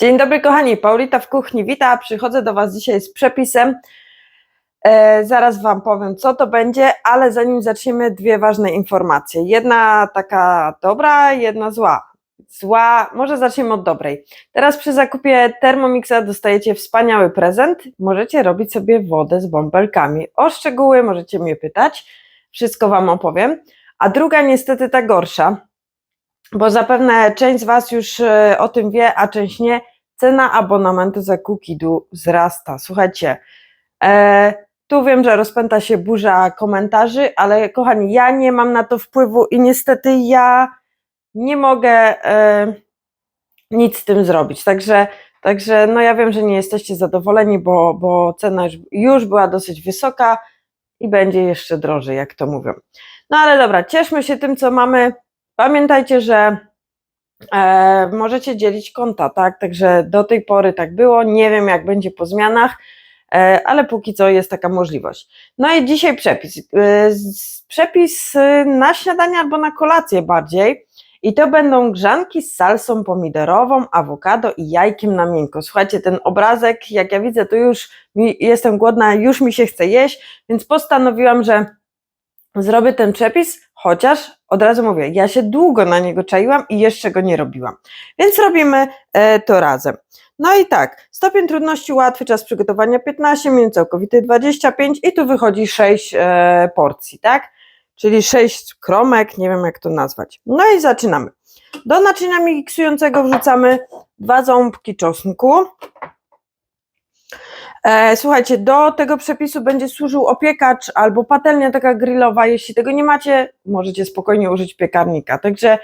Dzień dobry kochani, Paulita w kuchni, wita, przychodzę do Was dzisiaj z przepisem. E, zaraz Wam powiem co to będzie, ale zanim zaczniemy dwie ważne informacje. Jedna taka dobra, jedna zła. Zła, może zaczniemy od dobrej. Teraz przy zakupie Thermomixa dostajecie wspaniały prezent. Możecie robić sobie wodę z bąbelkami. O szczegóły możecie mnie pytać, wszystko Wam opowiem. A druga niestety ta gorsza, bo zapewne część z Was już e, o tym wie, a część nie. Cena abonamentu za Kukidu wzrasta. Słuchajcie, e, tu wiem, że rozpęta się burza komentarzy, ale kochani, ja nie mam na to wpływu i niestety ja nie mogę e, nic z tym zrobić. Także, także no ja wiem, że nie jesteście zadowoleni, bo, bo cena już, już była dosyć wysoka i będzie jeszcze drożej, jak to mówią. No ale dobra, cieszmy się tym, co mamy. Pamiętajcie, że e, możecie dzielić konta, tak? Także do tej pory tak było. Nie wiem, jak będzie po zmianach, e, ale póki co jest taka możliwość. No i dzisiaj przepis. E, przepis e, na śniadanie albo na kolację bardziej. I to będą grzanki z salsą pomidorową, awokado i jajkiem na miękko. Słuchajcie, ten obrazek, jak ja widzę, to już mi, jestem głodna, już mi się chce jeść, więc postanowiłam, że zrobię ten przepis, chociaż od razu mówię, ja się długo na niego czaiłam i jeszcze go nie robiłam. Więc robimy e, to razem. No i tak, stopień trudności łatwy, czas przygotowania 15 minut, całkowity 25 i tu wychodzi 6 e, porcji, tak? Czyli 6 kromek, nie wiem jak to nazwać. No i zaczynamy. Do naczynia miksującego wrzucamy dwa ząbki czosnku. E, słuchajcie, do tego przepisu będzie służył opiekacz albo patelnia taka grillowa. Jeśli tego nie macie, możecie spokojnie użyć piekarnika. Także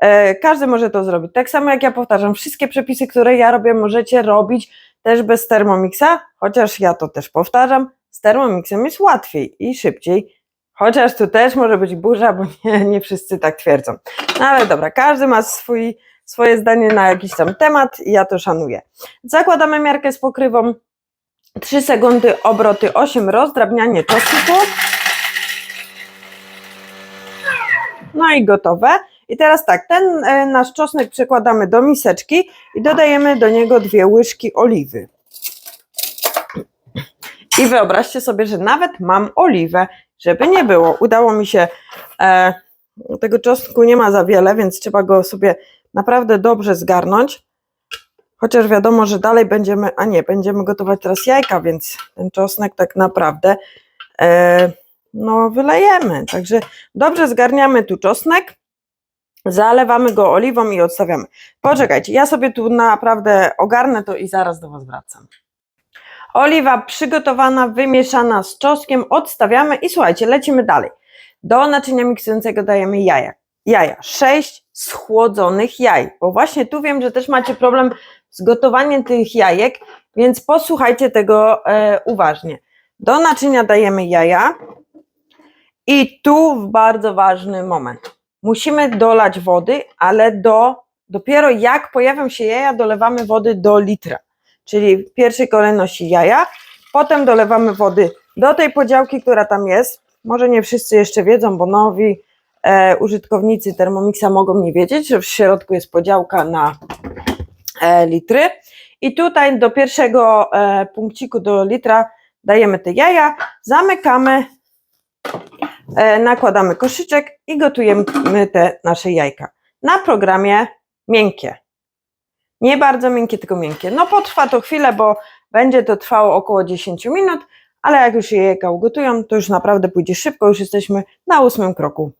e, każdy może to zrobić. Tak samo jak ja powtarzam, wszystkie przepisy, które ja robię, możecie robić też bez Thermomixa, chociaż ja to też powtarzam, z Thermomixem jest łatwiej i szybciej. Chociaż tu też może być burza, bo nie, nie wszyscy tak twierdzą. No ale dobra, każdy ma swój, swoje zdanie na jakiś tam temat i ja to szanuję. Zakładamy miarkę z pokrywą 3 sekundy obroty 8 rozdrabnianie czosnku. No i gotowe. I teraz tak, ten e, nasz czosnek przekładamy do miseczki i dodajemy do niego dwie łyżki oliwy. I wyobraźcie sobie, że nawet mam oliwę, żeby nie było. Udało mi się, e, tego czosnku nie ma za wiele, więc trzeba go sobie naprawdę dobrze zgarnąć. Chociaż wiadomo, że dalej będziemy, a nie, będziemy gotować teraz jajka, więc ten czosnek tak naprawdę e, no wylejemy. Także dobrze zgarniamy tu czosnek, zalewamy go oliwą i odstawiamy. Poczekajcie, ja sobie tu naprawdę ogarnę to i zaraz do Was wracam. Oliwa przygotowana, wymieszana z czosnkiem, odstawiamy i słuchajcie, lecimy dalej. Do naczynia miksującego dajemy jaja. Jaja, 6 schłodzonych jaj, bo właśnie tu wiem, że też macie problem z gotowaniem tych jajek, więc posłuchajcie tego e, uważnie. Do naczynia dajemy jaja i tu bardzo ważny moment. Musimy dolać wody, ale do dopiero jak pojawią się jaja, dolewamy wody do litra. Czyli w pierwszej kolejności jaja, potem dolewamy wody do tej podziałki, która tam jest. Może nie wszyscy jeszcze wiedzą, bo nowi e, użytkownicy Thermomixa mogą nie wiedzieć, że w środku jest podziałka na litry. I tutaj do pierwszego e, punkciku do litra dajemy te jaja, zamykamy, e, nakładamy koszyczek i gotujemy te nasze jajka. Na programie miękkie. Nie bardzo miękkie, tylko miękkie. No potrwa to chwilę, bo będzie to trwało około 10 minut, ale jak już się jajka ugotują, to już naprawdę pójdzie szybko, już jesteśmy na ósmym kroku.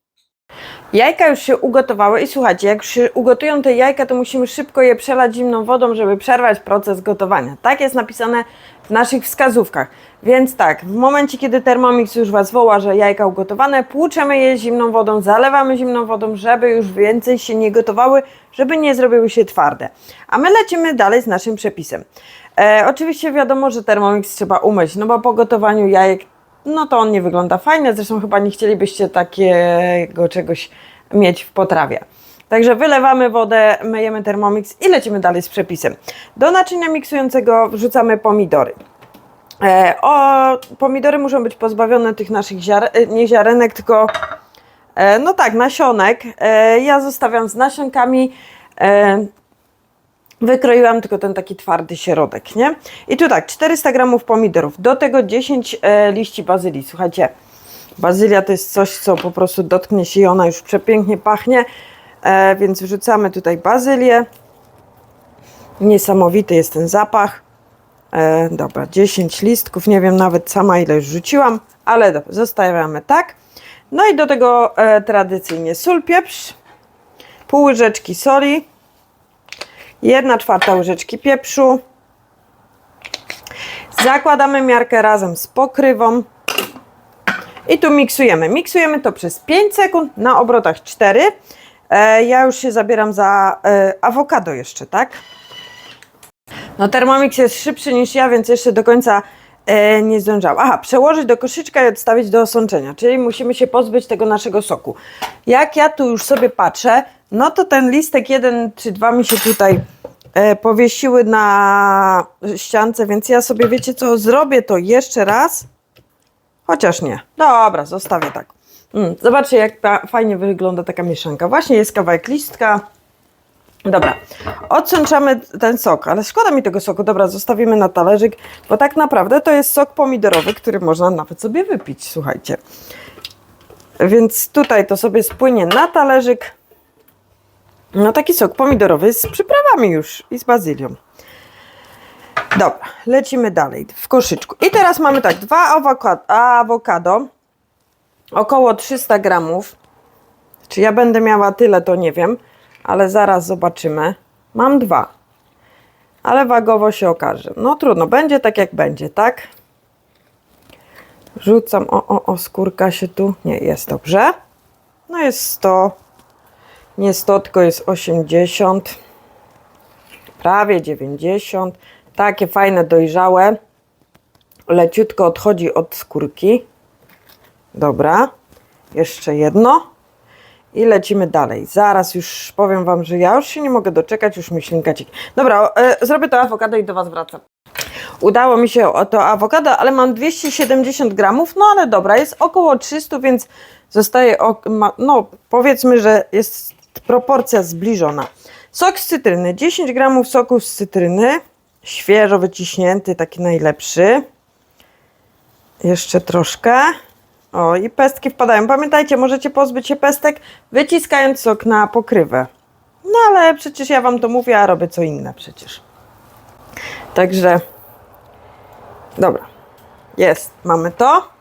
Jajka już się ugotowały i słuchajcie, jak się ugotują te jajka, to musimy szybko je przelać zimną wodą, żeby przerwać proces gotowania. Tak jest napisane w naszych wskazówkach. Więc tak, w momencie, kiedy Thermomix już Was woła, że jajka ugotowane, płuczemy je zimną wodą, zalewamy zimną wodą, żeby już więcej się nie gotowały, żeby nie zrobiły się twarde. A my lecimy dalej z naszym przepisem. E, oczywiście wiadomo, że Thermomix trzeba umyć, no bo po gotowaniu jajek no to on nie wygląda fajnie, zresztą chyba nie chcielibyście takiego czegoś mieć w potrawie. Także wylewamy wodę, myjemy Thermomix i lecimy dalej z przepisem. Do naczynia miksującego wrzucamy pomidory. E, o, pomidory muszą być pozbawione tych naszych ziar, e, nie ziarenek, tylko e, no tak, nasionek. E, ja zostawiam z nasionkami. E, Wykroiłam tylko ten taki twardy środek, nie? I tu tak, 400 gramów pomidorów, do tego 10 e, liści bazylii. Słuchajcie, bazylia to jest coś, co po prostu dotknie się i ona już przepięknie pachnie, e, więc wrzucamy tutaj bazylię. Niesamowity jest ten zapach. E, dobra, 10 listków, nie wiem nawet sama ile już rzuciłam, ale dobra, zostawiamy tak. No i do tego e, tradycyjnie sól, pieprz, pół łyżeczki soli, 1 czwarta łyżeczki pieprzu. Zakładamy miarkę razem z pokrywą. I tu miksujemy. Miksujemy to przez 5 sekund na obrotach 4. E, ja już się zabieram za e, awokado jeszcze, tak? No Thermomix jest szybszy niż ja, więc jeszcze do końca e, nie zdążałam. Aha, przełożyć do koszyczka i odstawić do osączenia, czyli musimy się pozbyć tego naszego soku. Jak ja tu już sobie patrzę, no to ten listek jeden czy dwa mi się tutaj e, powiesiły na ściance, więc ja sobie wiecie co, zrobię to jeszcze raz. Chociaż nie. Dobra, zostawię tak. Mm, zobaczcie, jak fajnie wygląda taka mieszanka. Właśnie jest kawałek listka. Dobra, odsączamy ten sok, ale szkoda mi tego soku. Dobra, zostawimy na talerzyk, bo tak naprawdę to jest sok pomidorowy, który można nawet sobie wypić, słuchajcie. Więc tutaj to sobie spłynie na talerzyk. No taki sok pomidorowy z przyprawami już i z bazylią. Dobra, lecimy dalej w koszyczku. I teraz mamy tak, dwa awokado, awokado około 300 gramów. Czy ja będę miała tyle, to nie wiem, ale zaraz zobaczymy. Mam dwa, ale wagowo się okaże. No trudno, będzie tak jak będzie, tak? Rzucam, o, o, o, skórka się tu, nie, jest dobrze. No jest 100, nie 100, tylko jest 80, prawie 90. Takie fajne, dojrzałe. Leciutko odchodzi od skórki. Dobra, jeszcze jedno. I lecimy dalej. Zaraz już powiem Wam, że ja już się nie mogę doczekać, już mi ślinka cieknie. Dobra, e, zrobię to awokado i do Was wracam. Udało mi się o to awokado, ale mam 270 gramów, no ale dobra, jest około 300, więc zostaje, no powiedzmy, że jest proporcja zbliżona. Sok z cytryny, 10 gramów soku z cytryny, świeżo wyciśnięty, taki najlepszy. Jeszcze troszkę. O, i pestki wpadają. Pamiętajcie, możecie pozbyć się pestek, wyciskając sok na pokrywę. No ale przecież ja Wam to mówię, a robię co inne przecież. Także, dobra, jest, mamy to.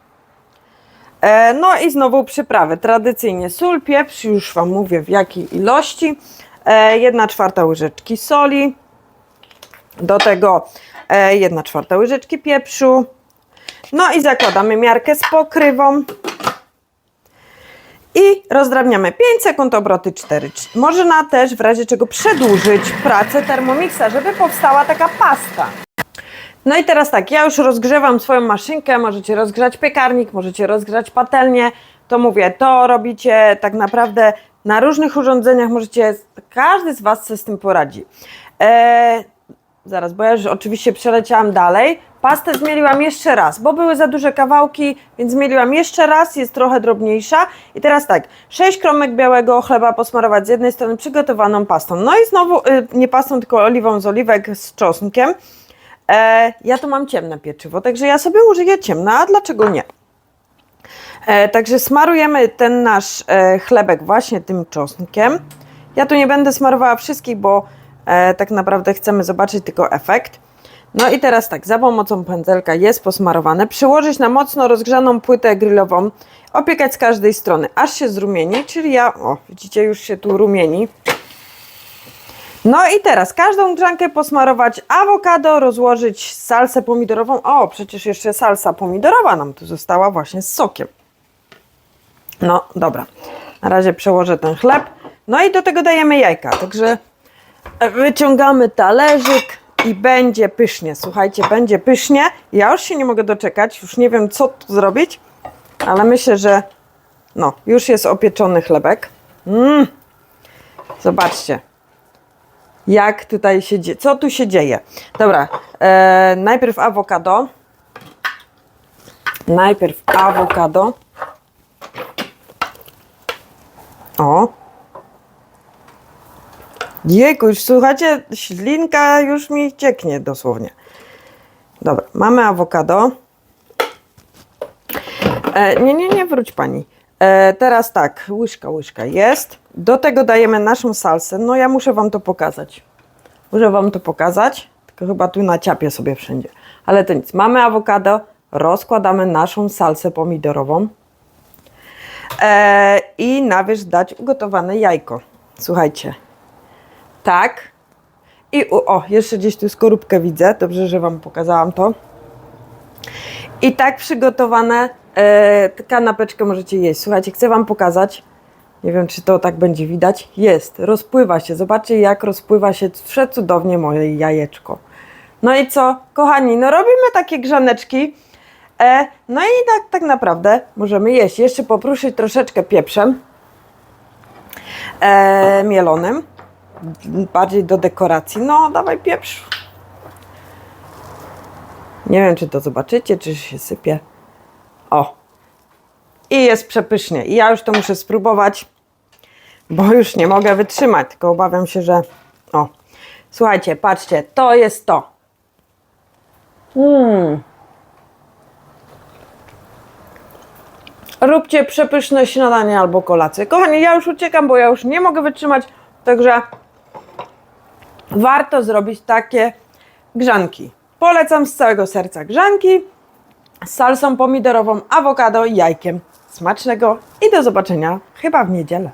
E, no i znowu przyprawy. Tradycyjnie sól, pieprz, już Wam mówię w jakiej ilości. E, 1 czwarta łyżeczki soli. Do tego e, 1 czwarta łyżeczki pieprzu. No i zakładamy miarkę z pokrywą. I rozdrabniamy 5 sekund, obroty 4. Można też w razie czego przedłużyć pracę Thermomixa, żeby powstała taka pasta. No i teraz tak, ja już rozgrzewam swoją maszynkę, możecie rozgrzać piekarnik, możecie rozgrzać patelnię, to mówię, to robicie tak naprawdę na różnych urządzeniach, możecie, każdy z Was sobie z tym poradzi. Eee, zaraz, bo ja już oczywiście przeleciałam dalej. Pastę zmieliłam jeszcze raz, bo były za duże kawałki, więc zmieliłam jeszcze raz, jest trochę drobniejsza. I teraz tak, 6 kromek białego chleba posmarować z jednej strony przygotowaną pastą. No i znowu, y, nie pastą, tylko oliwą z oliwek z czosnkiem. E, ja tu mam ciemne pieczywo, także ja sobie użyję ciemne, a dlaczego nie? E, także smarujemy ten nasz e, chlebek właśnie tym czosnkiem. Ja tu nie będę smarowała wszystkich, bo e, tak naprawdę chcemy zobaczyć tylko efekt. No i teraz tak, za pomocą pędzelka jest posmarowane. Przyłożyć na mocno rozgrzaną płytę grillową, opiekać z każdej strony, aż się zrumieni, czyli ja, o widzicie, już się tu rumieni. No i teraz każdą grzankę posmarować awokado, rozłożyć salsę pomidorową. O, przecież jeszcze salsa pomidorowa nam tu została właśnie z sokiem. No, dobra. Na razie przełożę ten chleb. No i do tego dajemy jajka. Także wyciągamy talerzyk i będzie pysznie. Słuchajcie, będzie pysznie. Ja już się nie mogę doczekać. Już nie wiem, co tu zrobić, ale myślę, że no, już jest opieczony chlebek. Mmm. Zobaczcie jak tutaj się dzieje, co tu się dzieje. Dobra, e, najpierw awokado. Najpierw awokado. O. Jejku, słuchajcie, ślinka już mi cieknie dosłownie. Dobra, mamy awokado. E, nie, nie, nie, wróć pani. E, teraz tak, łyżka, łyżka jest. Do tego dajemy naszą salsę. No ja muszę wam to pokazać. Muszę wam to pokazać, tylko chyba tu na ciapie sobie wszędzie. Ale to nic. Mamy awokado, rozkładamy naszą salsę pomidorową e, i na wierzch dać ugotowane jajko. Słuchajcie. Tak. I o, jeszcze gdzieś tu skorupkę widzę. Dobrze, że wam pokazałam to. I tak przygotowane e, kanapeczkę możecie jeść. Słuchajcie, chcę wam pokazać. Nie wiem, czy to tak będzie widać. Jest, rozpływa się. Zobaczcie, jak rozpływa się przecudownie moje jajeczko. No i co, kochani, no robimy takie grzaneczki. E, no i tak, tak naprawdę możemy jeść. Jeszcze popruszyć troszeczkę pieprzem e, mielonym. Bardziej do dekoracji. No, dawaj pieprz. Nie wiem, czy to zobaczycie, czy się sypie. O. I jest przepysznie. I ja już to muszę spróbować, bo już nie mogę wytrzymać. Tylko obawiam się, że. O. Słuchajcie, patrzcie, to jest to. Mmm. Róbcie przepyszne śniadanie albo kolację. Kochani, ja już uciekam, bo ja już nie mogę wytrzymać. Także warto zrobić takie grzanki. Polecam z całego serca grzanki z salsą pomidorową, awokado i jajkiem. Smacznego i do zobaczenia chyba w niedzielę.